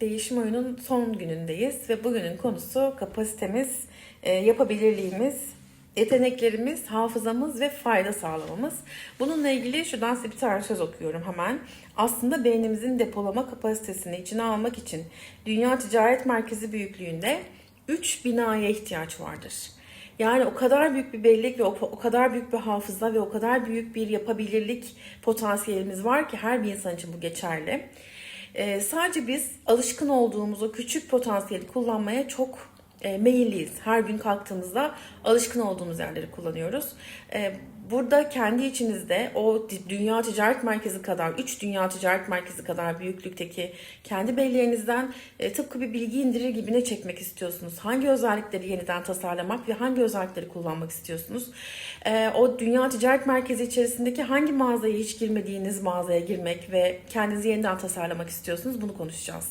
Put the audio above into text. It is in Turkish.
Değişim oyunun son günündeyiz ve bugünün konusu kapasitemiz, e, yapabilirliğimiz, yeteneklerimiz, hafızamız ve fayda sağlamamız. Bununla ilgili şuradan size bir tane söz okuyorum hemen. Aslında beynimizin depolama kapasitesini içine almak için Dünya Ticaret Merkezi büyüklüğünde 3 binaya ihtiyaç vardır. Yani o kadar büyük bir bellek ve o, kadar büyük bir hafıza ve o kadar büyük bir yapabilirlik potansiyelimiz var ki her bir insan için bu geçerli. Ee, sadece biz alışkın olduğumuz o küçük potansiyeli kullanmaya çok e, meyilliyiz. Her gün kalktığımızda alışkın olduğumuz yerleri kullanıyoruz. Ee, burada kendi içinizde o Dünya Ticaret Merkezi kadar, 3 Dünya Ticaret Merkezi kadar büyüklükteki kendi belleğinizden e, tıpkı bir bilgi indirir gibi ne çekmek istiyorsunuz? Hangi özellikleri yeniden tasarlamak ve hangi özellikleri kullanmak istiyorsunuz? Ee, o Dünya Ticaret Merkezi içerisindeki hangi mağazaya hiç girmediğiniz mağazaya girmek ve kendinizi yeniden tasarlamak istiyorsunuz? Bunu konuşacağız.